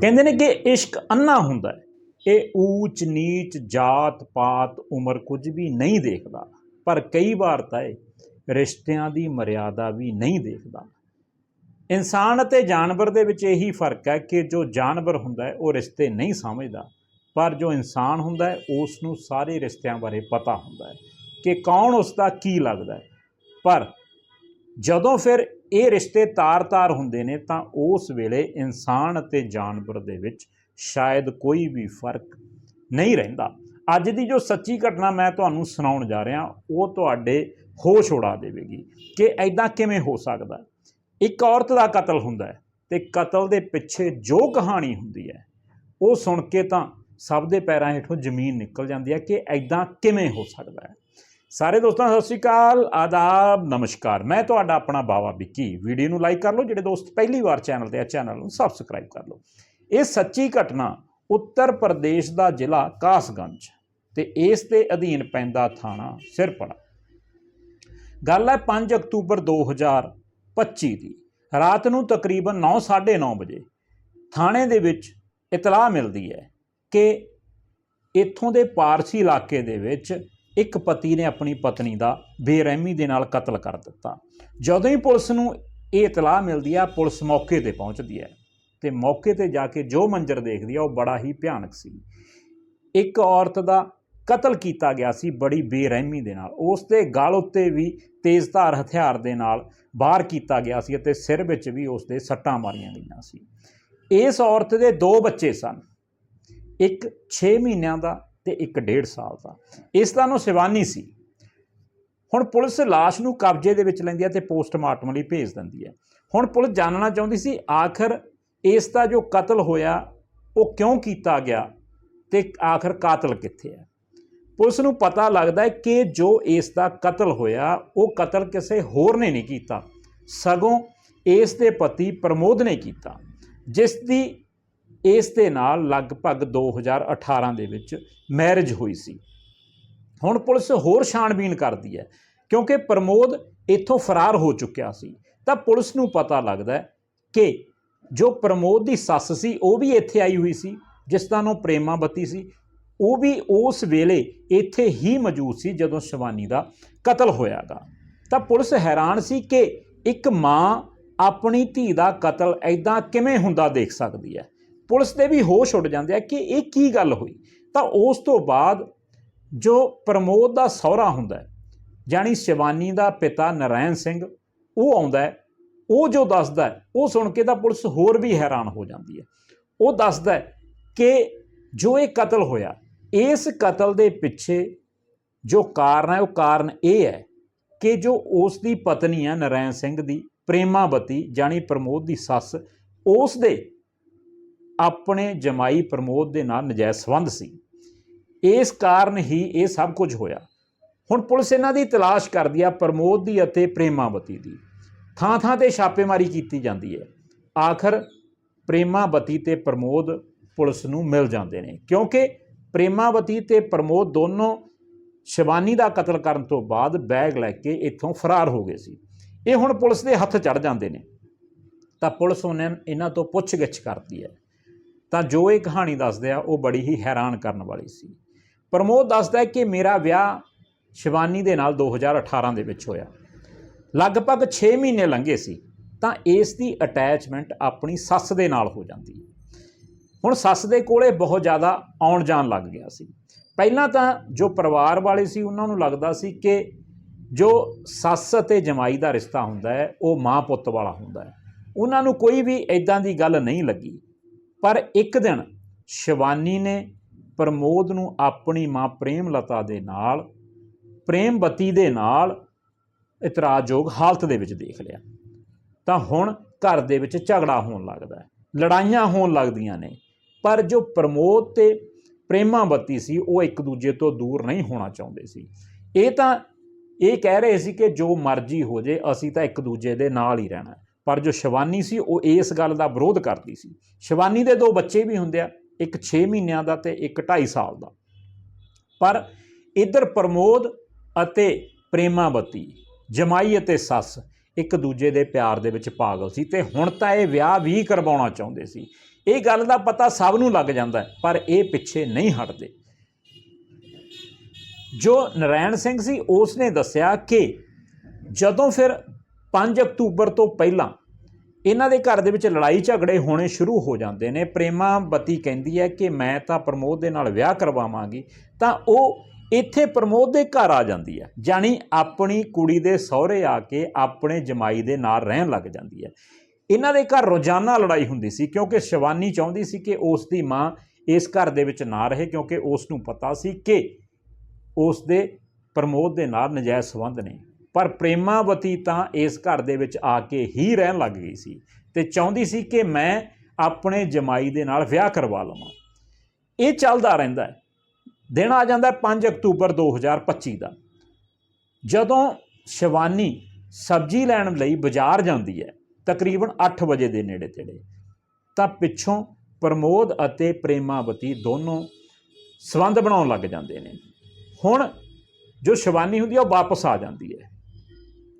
ਕਹਿੰਦੇ ਨੇ ਕਿ ਇਸ਼ਕ ਅੰਨਾ ਹੁੰਦਾ ਹੈ। ਇਹ ਊਚ ਨੀਚ ਜਾਤ ਪਾਤ ਉਮਰ ਕੁਝ ਵੀ ਨਹੀਂ ਦੇਖਦਾ। ਪਰ ਕਈ ਵਾਰ ਤਾਂ ਇਹ ਰਿਸ਼ਤਿਆਂ ਦੀ ਮਰਿਆਦਾ ਵੀ ਨਹੀਂ ਦੇਖਦਾ। ਇਨਸਾਨ ਅਤੇ ਜਾਨਵਰ ਦੇ ਵਿੱਚ ਇਹੀ ਫ਼ਰਕ ਹੈ ਕਿ ਜੋ ਜਾਨਵਰ ਹੁੰਦਾ ਹੈ, ਉਹ ਰਿਸ਼ਤੇ ਨਹੀਂ ਸਮਝਦਾ। ਪਰ ਜੋ ਇਨਸਾਨ ਹੁੰਦਾ ਹੈ, ਉਸ ਨੂੰ ਸਾਰੇ ਰਿਸ਼ਤਿਆਂ ਬਾਰੇ ਪਤਾ ਹੁੰਦਾ ਹੈ ਕਿ ਕੌਣ ਉਸ ਦਾ ਕੀ ਲੱਗਦਾ ਹੈ। ਪਰ ਜਦੋਂ ਫਿਰ ਇਹ ਰਿਸ਼ਤੇ ਤਾਰ-ਤਾਰ ਹੁੰਦੇ ਨੇ, ਤਾਂ ਉਸ ਵੇਲੇ ਇਨਸਾਨ ਅਤੇ ਜਾਨਵਰ ਦੇ ਵਿੱਚ ਸ਼ਾਇਦ ਕੋਈ ਵੀ ਫ਼ਰਕ ਨਹੀਂ ਰਹਿੰਦਾ। ਅੱਜ ਦੀ ਜੋ ਸੱਚੀ ਘਟਨਾ ਮੈਂ ਤੁਹਾਨੂੰ ਸੁਣਾਉਣ ਜਾ ਰਿਹਾ, ਉਹ ਤੁਹਾਡੇ ਹੋਸ਼ ਉਡਾ ਦੇਵੇਗੀ ਕਿ ਐਦਾਂ ਕਿਵੇਂ ਹੋ ਸਕਦਾ ਇੱਕ ਔਰਤ ਦਾ ਕਤਲ ਹੁੰਦਾ ਹੈ ਤੇ ਕਤਲ ਦੇ ਪਿੱਛੇ ਜੋ ਕਹਾਣੀ ਹੁੰਦੀ ਹੈ, ਉਹ ਸੁਣ ਕੇ ਤਾਂ ਸਭ ਦੇ ਪੈਰਾਂ ਹੇਠੋਂ ਜ਼ਮੀਨ ਨਿਕਲ ਜਾਂਦੀ ਹੈ ਕਿ ਐਦਾਂ ਕਿਵੇਂ ਹੋ ਸਕਦਾ ਹੈ। ਸਾਰੇ ਦੋਸਤਾਂ, ਸਤਿ ਸ਼੍ਰੀ ਅਕਾਲ, ਆਦਾਬ, ਨਮਸਕਾਰ। ਮੈਂ ਤੁਹਾਡਾ ਆਪਣਾ ਬਾਵਾ ਵਿੱਕੀ। ਵੀਡੀਓ ਨੂੰ ਲਾਈਕ ਕਰ ਲਓ, ਜਿਹੜੇ ਦੋਸਤ ਪਹਿਲੀ ਵਾਰ ਚੈਨਲ ਤੇ ਆ, ਚੈਨਲ ਨੂੰ ਸਬਸਕ੍ਰਾਈਬ ਕਰ ਲਓ। ਇਹ ਸੱਚੀ ਘਟਨਾ ਉੱਤਰ ਪ੍ਰਦੇਸ਼ ਦਾ ਜ਼ਿਲ੍ਹਾ ਕਾਸਗੰਜ ਤੇ ਇਸ ਦੇ ਅਧੀਨ ਪੈਂਦਾ ਥਾਣਾ ਸਿਰਪੜਾ। ਗੱਲ ਹੈ 5 ਅਕਤੂਬਰ 2025 ਦੀ। ਰਾਤ ਨੂੰ ਤਕਰੀਬਨ 9:30 ਵਜੇ ਥਾਣੇ ਦੇ ਵਿੱਚ ਇਤਲਾਹ ਮਿਲਦੀ ਹੈ ਕਿ ਇੱਥੋਂ ਦੇ ਪਾਰਸੀ ਇਲਾਕੇ ਦੇ ਵਿੱਚ ਇੱਕ ਪਤੀ ਨੇ ਆਪਣੀ ਪਤਨੀ ਦਾ ਬੇਰਹਿਮੀ ਦੇ ਨਾਲ ਕਤਲ ਕਰ ਦਿੱਤਾ। ਜਦੋਂ ਹੀ ਪੁਲਿਸ ਨੂੰ ਇਹ ਇਤਲਾਹ ਮਿਲਦੀ ਹੈ, ਪੁਲਿਸ ਮੌਕੇ ਤੇ ਪਹੁੰਚਦੀ ਹੈ ਤੇ ਮੌਕੇ ਤੇ ਜਾ ਕੇ ਜੋ ਮੰਜ਼ਰ ਦੇਖਦੀ ਆ ਉਹ ਬੜਾ ਹੀ ਭਿਆਨਕ ਸੀ। ਇੱਕ ਔਰਤ ਦਾ ਕਤਲ ਕੀਤਾ ਗਿਆ ਸੀ ਬੜੀ ਬੇਰਹਿਮੀ ਦੇ ਨਾਲ। ਉਸ ਦੇ ਗਲ ਉੱਤੇ ਵੀ ਤੇਜ਼ਧਾਰ ਹਥਿਆਰ ਦੇ ਨਾਲ ਬਾਹਰ ਕੀਤਾ ਗਿਆ ਸੀ ਅਤੇ ਸਿਰ ਵਿੱਚ ਵੀ ਉਸ ਦੇ ਸੱਟਾਂ ਮਾਰੀਆਂ ਗਈਆਂ ਸੀ। ਇਸ ਔਰਤ ਦੇ ਦੋ ਬੱਚੇ ਸਨ। ਇੱਕ 6 ਮਹੀਨਿਆਂ ਦਾ ਤੇ ਇੱਕ 1.5 ਸਾਲ ਦਾ। ਇਸ ਦਾ ਨੂੰ ਸਿਵਾਨੀ ਸੀ। ਹੁਣ ਪੁਲਿਸ ਲਾਸ਼ ਨੂੰ ਕਬਜ਼ੇ ਦੇ ਵਿੱਚ ਲੈਂਦੀ ਹੈ ਤੇ ਪੋਸਟਮਾਰਟਮ ਲਈ ਭੇਜ ਦਿੰਦੀ ਹੈ। ਹੁਣ ਪੁਲਿਸ ਜਾਣਨਾ ਚਾਹੁੰਦੀ ਸੀ, ਆਖਰ ਇਸ ਦਾ ਜੋ ਕਤਲ ਹੋਇਆ, ਉਹ ਕਿਉਂ ਕੀਤਾ ਗਿਆ ਤੇ ਆਖਰ ਕਾਤਲ ਕਿੱਥੇ ਹੈ? ਪੁਲਿਸ ਨੂੰ ਪਤਾ ਲੱਗਦਾ ਹੈ ਕਿ ਜੋ ਇਸ ਦਾ ਕਤਲ ਹੋਇਆ, ਉਹ ਕਤਲ ਕਿਸੇ ਹੋਰ ਨੇ ਨਹੀਂ ਕੀਤਾ। ਸਗੋਂ ਇਸ ਦੇ ਪਤੀ ਪ੍ਰਮੋਦ ਨੇ ਕੀਤਾ, ਜਿਸ ਦੀ ਇਸ ਦੇ ਨਾਲ ਲਗਭਗ 2018 ਦੇ ਵਿੱਚ ਮੈਰਿਜ ਹੋਈ ਸੀ। ਹੁਣ ਪੁਲਿਸ ਹੋਰ ਛਾਣਬੀਨ ਕਰਦੀ ਹੈ, ਕਿਉਂਕਿ ਪ੍ਰਮੋਦ ਇੱਥੋਂ ਫਰਾਰ ਹੋ ਚੁੱਕਿਆ ਸੀ। ਤਾਂ ਪੁਲਿਸ ਨੂੰ ਪਤਾ ਲੱਗਦਾ ਕਿ ਜੋ ਪ੍ਰਮੋਦ ਦੀ ਸੱਸ ਸੀ, ਉਹ ਵੀ ਇੱਥੇ ਆਈ ਹੋਈ ਸੀ, ਜਿਸ ਦਾ ਨਾਮ ਪ੍ਰੇਮਾਵਤੀ ਸੀ। ਉਹ ਵੀ ਉਸ ਵੇਲੇ ਇੱਥੇ ਹੀ ਮੌਜੂਦ ਸੀ, ਜਦੋਂ ਸ਼ਿਵਾਨੀ ਦਾ ਕਤਲ ਹੋਇਆਗਾ ਤਾਂ ਪੁਲਿਸ ਹੈਰਾਨ ਸੀ ਕਿ ਇੱਕ ਮਾਂ ਆਪਣੀ ਧੀ ਦਾ ਕਤਲ ਐਦਾਂ ਕਿਵੇਂ ਹੁੰਦਾ ਦੇਖ ਸਕਦੀ ਹੈ। ਪੁਲਿਸ ਦੇ ਵੀ ਹੋਸ਼ ਉੱਡ ਜਾਂਦੇ ਆ ਕਿ ਇਹ ਕੀ ਗੱਲ ਹੋਈ? ਤਾਂ ਉਸ ਤੋਂ ਬਾਅਦ ਜੋ ਪ੍ਰਮੋਦ ਦਾ ਸਹੁਰਾ ਹੁੰਦਾ ਹੈ ਜਾਨੀ ਸ਼ਿਵਾਨੀ ਦਾ ਪਿਤਾ ਨਰਾਇਣ ਸਿੰਘ, ਉਹ ਆਉਂਦਾ ਹੈ, ਉਹ ਜੋ ਦੱਸਦਾ ਉਹ ਸੁਣ ਕੇ ਤਾਂ ਪੁਲਿਸ ਹੋਰ ਵੀ ਹੈਰਾਨ ਹੋ ਜਾਂਦੀ ਹੈ। ਉਹ ਦੱਸਦਾ ਕਿ ਜੋ ਇਹ ਕਤਲ ਹੋਇਆ, ਇਸ ਕਤਲ ਦੇ ਪਿੱਛੇ ਜੋ ਕਾਰਨ ਹੈ, ਉਹ ਕਾਰਨ ਇਹ ਹੈ ਕਿ ਜੋ ਉਸ ਦੀ ਪਤਨੀ ਹੈ ਨਰਾਇਣ ਸਿੰਘ ਦੀ, ਪ੍ਰੇਮਾਵਤੀ ਜਾਨੀ ਪ੍ਰਮੋਦ ਦੀ ਸੱਸ, ਉਸ ਦੇ ਆਪਣੇ ਜਮਾਈ ਪ੍ਰਮੋਦ ਦੇ ਨਾਲ ਨਜਾਇਜ਼ ਸੰਬੰਧ ਸੀ। ਇਸ ਕਾਰਨ ਹੀ ਇਹ ਸਭ ਕੁਝ ਹੋਇਆ। ਹੁਣ ਪੁਲਿਸ ਇਹਨਾਂ ਦੀ ਤਲਾਸ਼ ਕਰਦੀ ਆ ਪ੍ਰਮੋਦ ਦੀ ਅਤੇ ਪ੍ਰੇਮਾਵਤੀ ਦੀ। ਥਾਂ ਥਾਂ ਤੇ ਛਾਪੇਮਾਰੀ ਕੀਤੀ ਜਾਂਦੀ ਹੈ। ਆਖਰ ਪ੍ਰੇਮਾਵਤੀ ਤੇ ਪ੍ਰਮੋਦ ਪੁਲਿਸ ਨੂੰ ਮਿਲ ਜਾਂਦੇ ਨੇ ਕਿਉਂਕਿ ਪ੍ਰੇਮਾਵਤੀ ਤੇ ਪ੍ਰਮੋਦ ਦੋਨੋਂ ਸ਼ਿਵਾਨੀ ਦਾ ਕਤਲ ਕਰਨ ਤੋਂ ਬਾਅਦ ਬੈਗ ਲੈ ਕੇ ਇੱਥੋਂ ਫਰਾਰ ਹੋ ਗਏ ਸੀ। ਇਹ ਹੁਣ ਪੁਲਿਸ ਦੇ ਹੱਥ ਚੜ ਜਾਂਦੇ ਨੇ। ਤਾਂ ਪੁਲਿਸ ਉਹਨਾਂ ਇਹਨਾਂ ਤੋਂ ਪੁੱਛਗਿੱਛ ਕਰਦੀ ਹੈ। ਤਾਂ ਜੋ ਇਹ ਕਹਾਣੀ ਦੱਸਦੇ ਆ, ਉਹ ਬੜੀ ਹੀ ਹੈਰਾਨ ਕਰਨ ਵਾਲੀ ਸੀ। ਪ੍ਰਮੋਦ ਦੱਸਦਾ ਹੈ ਕਿ ਮੇਰਾ ਵਿਆਹ ਸ਼ਿਵਾਨੀ ਦੇ ਨਾਲ 2018 ਦੇ ਵਿੱਚ ਹੋਇਆ। ਲਗਭਗ 6 ਮਹੀਨੇ ਲੰਘੇ ਸੀ, ਤਾਂ ਇਸ ਦੀ ਅਟੈਚਮੈਂਟ ਆਪਣੀ ਸੱਸ ਦੇ ਨਾਲ ਹੋ ਜਾਂਦੀ। ਹੈ ਹੁਣ ਸੱਸ ਦੇ ਕੋਲੇ ਬਹੁਤ ਜ਼ਿਆਦਾ ਆਉਣ ਜਾਣ ਲੱਗ ਗਿਆ ਸੀ। ਪਹਿਲਾਂ ਤਾਂ ਜੋ ਪਰਿਵਾਰ ਵਾਲੇ ਸੀ, ਉਹਨਾਂ ਨੂੰ ਲੱਗਦਾ ਸੀ ਕਿ ਜੋ ਸੱਸ ਅਤੇ ਜਮਾਈ ਦਾ ਰਿਸ਼ਤਾ ਹੁੰਦਾ ਹੈ, ਉਹ ਮਾਂ ਪੁੱਤ ਵਾਲਾ ਹੁੰਦਾ ਹੈ। ਉਹਨਾਂ ਨੂੰ ਕੋਈ ਵੀ ਇਦਾਂ ਦੀ ਗੱਲ ਨਹੀਂ ਲੱਗੀ। ਪਰ ਇੱਕ ਦਿਨ ਸ਼ਿਵਾਨੀ ਨੇ ਪ੍ਰਮੋਦ ਨੂੰ ਆਪਣੀ ਮਾਂ ਪ੍ਰੇਮਲਤਾ ਦੇ ਨਾਲ, ਪ੍ਰੇਮਵਤੀ ਦੇ ਨਾਲ ਇਤਰਾਜ਼ਯੋਗ ਹਾਲਤ ਦੇ ਵਿੱਚ ਦੇਖ ਲਿਆ। ਤਾਂ ਹੁਣ ਘਰ ਦੇ ਵਿੱਚ ਝਗੜਾ ਹੋਣ ਲੱਗਦਾ ਹੈ, ਲੜਾਈਆਂ ਹੋਣ ਲੱਗਦੀਆਂ ਨੇ, ਪਰ ਜੋ ਪ੍ਰਮੋਦ ਤੇ ਪ੍ਰੇਮਾਵਤੀ ਸੀ, ਉਹ ਇੱਕ ਦੂਜੇ ਤੋਂ ਦੂਰ ਨਹੀਂ ਹੋਣਾ ਚਾਹੁੰਦੇ ਸੀ। ਇਹ ਤਾਂ ਇਹ ਕਹਿ ਰਹੇ ਸੀ ਕਿ ਜੋ ਮਰਜ਼ੀ ਹੋ ਜੇ, ਅਸੀਂ ਤਾਂ ਇੱਕ ਦੂਜੇ ਦੇ ਨਾਲ ਹੀ ਰਹਿਣਾ ਪਰ ਜੋ ਸ਼ਿਵਾਨੀ ਸੀ, ਉਹ ਇਸ ਗੱਲ ਦਾ ਵਿਰੋਧ ਕਰਦੀ ਸੀ। ਸ਼ਿਵਾਨੀ ਦੇ ਦੋ ਬੱਚੇ ਵੀ ਹੁੰਦੇ ਆ, ਇੱਕ 6 ਮਹੀਨਿਆਂ ਦਾ ਤੇ ਇੱਕ 2.5 ਸਾਲ ਦਾ। ਪਰ ਇਧਰ ਪ੍ਰਮੋਦ ਅਤੇ ਪ੍ਰੇਮਾਵਤੀ, ਜਮਾਈ ਅਤੇ ਸੱਸ ਇੱਕ ਦੂਜੇ ਦੇ ਪਿਆਰ ਦੇ ਵਿੱਚ ਪਾਗਲ ਸੀ ਤੇ ਹੁਣ ਤਾਂ ਇਹ ਵਿਆਹ ਵੀ ਕਰਵਾਉਣਾ ਚਾਹੁੰਦੇ ਸੀ। ਇਹ ਗੱਲ ਦਾ ਪਤਾ ਸਭ ਨੂੰ ਲੱਗ ਜਾਂਦਾ ਪਰ ਇਹ ਪਿੱਛੇ ਨਹੀਂ ਹਟਦੇ। ਜੋ ਨਰੈਣ ਸਿੰਘ ਸੀ ਉਸ ਨੇ ਦੱਸਿਆ ਕਿ ਜਦੋਂ ਫਿਰ 5 ਅਕਤੂਬਰ ਤੋਂ ਪਹਿਲਾਂ ਇਹਨਾਂ ਦੇ ਘਰ ਦੇ ਵਿੱਚ ਲੜਾਈ ਝਗੜੇ ਹੋਣੇ ਸ਼ੁਰੂ ਹੋ ਜਾਂਦੇ ਨੇ। ਪ੍ਰੇਮਾਵਤੀ ਕਹਿੰਦੀ ਹੈ ਕਿ ਮੈਂ ਤਾਂ ਪ੍ਰਮੋਦ ਦੇ ਨਾਲ ਵਿਆਹ ਕਰਵਾਵਾਂਗੀ, ਤਾਂ ਉਹ ਇੱਥੇ ਪ੍ਰਮੋਦ ਦੇ ਘਰ ਆ ਜਾਂਦੀ ਹੈ। ਜਾਣੀ ਆਪਣੀ ਕੁੜੀ ਦੇ ਸਹੁਰੇ ਆ ਕੇ ਆਪਣੇ ਜਮਾਈ ਦੇ ਨਾਲ ਰਹਿਣ ਲੱਗ ਜਾਂਦੀ ਹੈ। ਇਹਨਾਂ ਦੇ ਘਰ ਰੋਜ਼ਾਨਾ ਲੜਾਈ ਹੁੰਦੀ ਸੀ, ਕਿਉਂਕਿ ਸ਼ਿਵਾਨੀ ਚਾਹੁੰਦੀ ਸੀ ਕਿ ਉਸ ਦੀ ਮਾਂ ਇਸ ਘਰ ਦੇ ਵਿੱਚ ਨਾ ਰਹੇ, ਕਿਉਂਕਿ ਉਸ ਨੂੰ ਪਤਾ ਸੀ ਕਿ ਉਸ ਦੇ ਪ੍ਰਮੋਦ ਦੇ ਨਾਲ ਨਜਾਇਜ਼ ਸੰਬੰਧ ਨੇ। ਪਰ ਪ੍ਰੇਮਾਵਤੀ ਤਾਂ ਇਸ ਘਰ ਦੇ ਵਿੱਚ ਆ ਕੇ ਹੀ ਰਹਿਣ ਲੱਗ ਗਈ ਸੀ ਤੇ ਚਾਹੁੰਦੀ ਸੀ ਕਿ ਮੈਂ ਆਪਣੇ ਜਮਾਈ ਦੇ ਨਾਲ ਵਿਆਹ ਕਰਵਾ ਲਵਾਂ। ਇਹ ਚੱਲਦਾ ਰਹਿੰਦਾ ਹੈ। ਦਿਨ ਆ ਜਾਂਦਾ ਹੈ 5 ਅਕਤੂਬਰ 2025 ਦਾ। ਜਦੋਂ ਸ਼ਿਵਾਨੀ ਸਬਜ਼ੀ ਲੈਣ ਲਈ ਬਾਜ਼ਾਰ ਜਾਂਦੀ ਹੈ, ਤਕਰੀਬਨ 8 ਵਜੇ ਦੇ ਨੇੜੇ ਤੇੜੇ ਤਾਂ ਪਿੱਛੋਂ ਪ੍ਰਮੋਦ ਅਤੇ ਪ੍ਰੇਮਾਵਤੀ ਦੋਨੋਂ ਸਬੰਧ ਬਣਾਉਣ ਲੱਗ ਜਾਂਦੇ ਨੇ। ਹੁਣ ਜੋ ਸ਼ਿਵਾਨੀ ਹੁੰਦੀ ਹੈ, ਉਹ ਵਾਪਸ ਆ ਜਾਂਦੀ ਹੈ।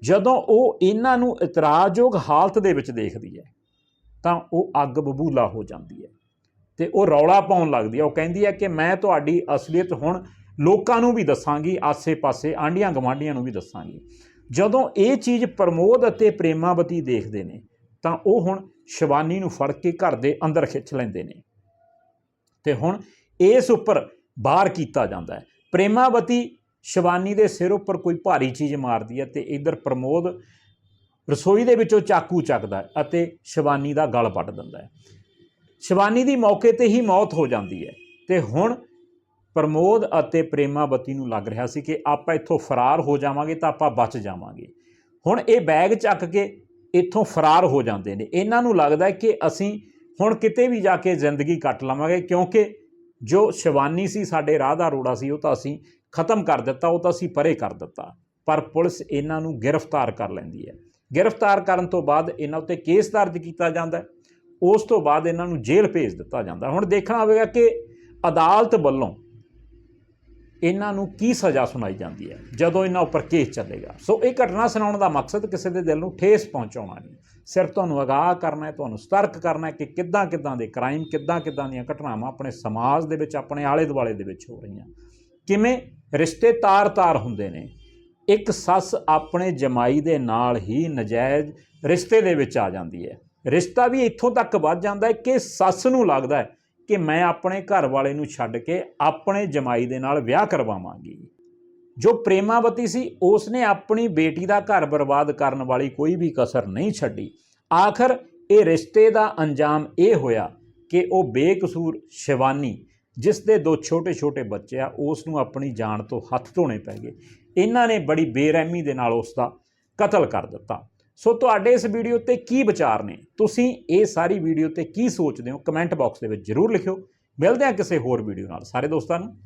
ਜਦੋਂ ਉਹ ਇਹਨਾਂ ਨੂੰ ਇਤਰਾਜ਼ਯੋਗ ਹਾਲਤ ਦੇ ਵਿੱਚ ਦੇਖਦੀ ਹੈ, ਤਾਂ ਉਹ ਅੱਗ ਬਬੂਲਾ ਹੋ ਜਾਂਦੀ ਹੈ ਤੇ ਉਹ ਰੌਲਾ ਪਾਉਣ ਲੱਗਦੀ ਹੈ। ਉਹ ਕਹਿੰਦੀ ਹੈ ਕਿ ਮੈਂ ਤੁਹਾਡੀ ਅਸਲੀਅਤ ਹੁਣ ਲੋਕਾਂ ਨੂੰ ਵੀ ਦੱਸਾਂਗੀ, ਆਸੇ-ਪਾਸੇ ਆਂਡੀਆਂ ਗਵਾਂਡੀਆਂ ਨੂੰ ਵੀ ਦੱਸਾਂਗੀ। ਜਦੋਂ ਇਹ ਚੀਜ਼ ਪ੍ਰਮੋਦ ਅਤੇ ਪ੍ਰੇਮਾਵਤੀ ਦੇਖਦੇ ਨੇ, ਤਾਂ ਉਹ ਹੁਣ ਸ਼ਿਵਾਨੀ ਨੂੰ ਫੜ ਕੇ ਘਰ ਦੇ ਅੰਦਰ ਖਿੱਚ ਲੈਂਦੇ ਨੇ ਤੇ ਹੁਣ ਇਸ ਉੱਪਰ ਬਾਹਰ ਕੀਤਾ ਜਾਂਦਾ ਹੈ। ਪ੍ਰੇਮਾਵਤੀ ਸ਼ਿਵਾਨੀ ਦੇ ਸਿਰ ਉੱਪਰ ਕੋਈ ਭਾਰੀ ਚੀਜ਼ ਮਾਰਦੀ ਹੈ ਤੇ ਇਧਰ ਪ੍ਰਮੋਦ ਰਸੋਈ ਦੇ ਵਿੱਚੋਂ ਚਾਕੂ ਚੱਕਦਾ ਅਤੇ ਸ਼ਿਵਾਨੀ ਦਾ ਗਲ ਵੱਢ ਦਿੰਦਾ ਹੈ। ਸ਼ਿਵਾਨੀ ਦੀ ਮੌਕੇ ਤੇ ਹੀ ਮੌਤ ਹੋ ਜਾਂਦੀ ਹੈ ਤੇ ਹੁਣ ਪ੍ਰਮੋਦ ਅਤੇ ਪ੍ਰੇਮਾਵਤੀ ਨੂੰ ਲੱਗ ਰਿਹਾ ਸੀ ਕਿ ਆਪਾਂ ਇੱਥੋਂ ਫਰਾਰ ਹੋ ਜਾਵਾਂਗੇ ਤਾਂ ਆਪਾਂ ਬਚ ਜਾਵਾਂਗੇ। ਹੁਣ ਇਹ ਬੈਗ ਚੱਕ ਕੇ ਇੱਥੋਂ ਫਰਾਰ ਹੋ ਜਾਂਦੇ ਨੇ। ਇਹਨਾਂ ਨੂੰ ਲੱਗਦਾ ਕਿ ਅਸੀਂ ਹੁਣ ਕਿਤੇ ਵੀ ਜਾ ਕੇ ਜ਼ਿੰਦਗੀ ਕੱਟ ਲਵਾਂਗੇ ਕਿਉਂਕਿ ਜੋ ਸ਼ਿਵਾਨੀ ਸੀ, ਸਾਡੇ ਰਾਹ ਦਾ ਰੋੜਾ ਸੀ, ਉਹ ਤਾਂ ਅਸੀਂ ਖਤਮ ਕਰ ਦਿੱਤਾ, ਉਹ ਤਾਂ ਅਸੀਂ ਪਰੇ ਕਰ ਦਿੱਤਾ। ਪਰ ਪੁਲਿਸ ਇਹਨਾਂ ਨੂੰ ਗ੍ਰਿਫਤਾਰ ਕਰ ਲੈਂਦੀ ਹੈ। ਗ੍ਰਿਫਤਾਰ ਕਰਨ ਤੋਂ ਬਾਅਦ ਇਹਨਾਂ ਉੱਤੇ ਕੇਸ ਦਰਜ ਕੀਤਾ ਜਾਂਦਾ ਉਸ ਤੋਂ ਬਾਅਦ ਇਹਨਾਂ ਨੂੰ ਜੇਲ੍ਹ ਭੇਜ ਦਿੱਤਾ ਜਾਂਦਾ ਹੁਣ ਦੇਖਣਾ ਹੋਵੇਗਾ ਕਿ ਅਦਾਲਤ ਵੱਲੋਂ ਇਹਨਾਂ ਨੂੰ ਕੀ ਸਜ਼ਾ ਸੁਣਾਈ ਜਾਂਦੀ ਹੈ, ਜਦੋਂ ਇਹਨਾਂ ਉੱਪਰ ਕੇਸ ਚੱਲੇਗਾ। ਸੋ ਇਹ ਘਟਨਾ ਸੁਣਾਉਣ ਦਾ ਮਕਸਦ ਕਿਸੇ ਦੇ ਦਿਲ ਨੂੰ ਠੇਸ ਪਹੁੰਚਾਉਣਾ ਨਹੀਂ। ਸਿਰਫ ਤੁਹਾਨੂੰ ਅਗਾਹ ਕਰਨਾ ਹੈ, ਤੁਹਾਨੂੰ ਸਤਰਕ ਕਰਨਾ ਹੈ ਕਿ ਕਿੱਦਾਂ ਕਿੱਦਾਂ ਦੇ ਕ੍ਰਾਈਮ ਕਿੱਦਾਂ ਕਿੱਦਾਂ ਦੀਆਂ ਘਟਨਾਵਾਂ ਆਪਣੇ ਸਮਾਜ ਦੇ ਵਿੱਚ, ਆਪਣੇ ਆਲੇ ਦੁਆਲੇ ਦੇ ਵਿੱਚ ਹੋ ਰਹੀਆਂ। ਕਿਵੇਂ ਰਿਸ਼ਤੇ ਤਾਰ-ਤਾਰ ਹੁੰਦੇ ਨੇ? ਇੱਕ ਸੱਸ ਆਪਣੇ ਜਮਾਈ ਦੇ ਨਾਲ ਹੀ ਨਜਾਇਜ਼ ਰਿਸ਼ਤੇ ਦੇ ਵਿੱਚ ਆ ਜਾਂਦੀ ਹੈ। ਰਿਸ਼ਤਾ ਵੀ ਇੱਥੋਂ ਤੱਕ ਵੱਧ ਜਾਂਦਾ ਹੈ ਕਿ ਸੱਸ ਨੂੰ ਲੱਗਦਾ ਹੈ ਕਿ ਮੈਂ ਆਪਣੇ ਘਰ ਵਾਲੇ ਨੂੰ ਛੱਡ ਕੇ ਆਪਣੇ ਜਮਾਈ ਦੇ ਨਾਲ ਵਿਆਹ ਕਰਵਾਵਾਂਗੀ। ਜੋ ਪ੍ਰੇਮਾਵਤੀ ਸੀ ਉਸ ਨੇ ਆਪਣੀ ਬੇਟੀ ਦਾ ਘਰ ਬਰਬਾਦ ਕਰਨ ਵਾਲੀ ਕੋਈ ਵੀ ਕਸਰ ਨਹੀਂ ਛੱਡੀ। ਆਖਰ ਇਹ ਰਿਸ਼ਤੇ ਦਾ ਅੰਜਾਮ ਇਹ ਹੋਇਆ ਕਿ ਉਹ ਬੇਕਸੂਰ, ਸ਼ਿਵਾਨੀ ਜਿਸ ਦੇ ਦੋ ਛੋਟੇ-ਛੋਟੇ ਬੱਚੇ ਆ ਉਸ ਨੂੰ ਆਪਣੀ ਜਾਨ ਤੋਂ ਹੱਥ ਧੋਣੇ ਪੈ ਗਏ। ਇਹਨਾਂ ਨੇ ਬੜੀ ਬੇਰਹਿਮੀ ਦੇ ਨਾਲ ਉਸ ਦਾ ਕਤਲ ਕਰ ਦਿੱਤਾ। ਸੋ ਤੁਹਾਡੇ ਇਸ ਵੀਡੀਓ ਤੇ ਕੀ ਵਿਚਾਰ ਨੇ? ਤੁਸੀਂ ਇਹ ਸਾਰੀ ਵੀਡੀਓ ਤੇ ਕੀ ਸੋਚਦੇ ਹੋ? ਕਮੈਂਟ ਬਾਕਸ ਦੇ ਵਿੱਚ ਜਰੂਰ ਲਿਖਿਓ। ਮਿਲਦੇ ਹਾਂ ਕਿਸੇ ਹੋਰ ਵੀਡੀਓ ਨਾਲ। ਸਾਰੇ ਦੋਸਤਾਂ ਨੂੰ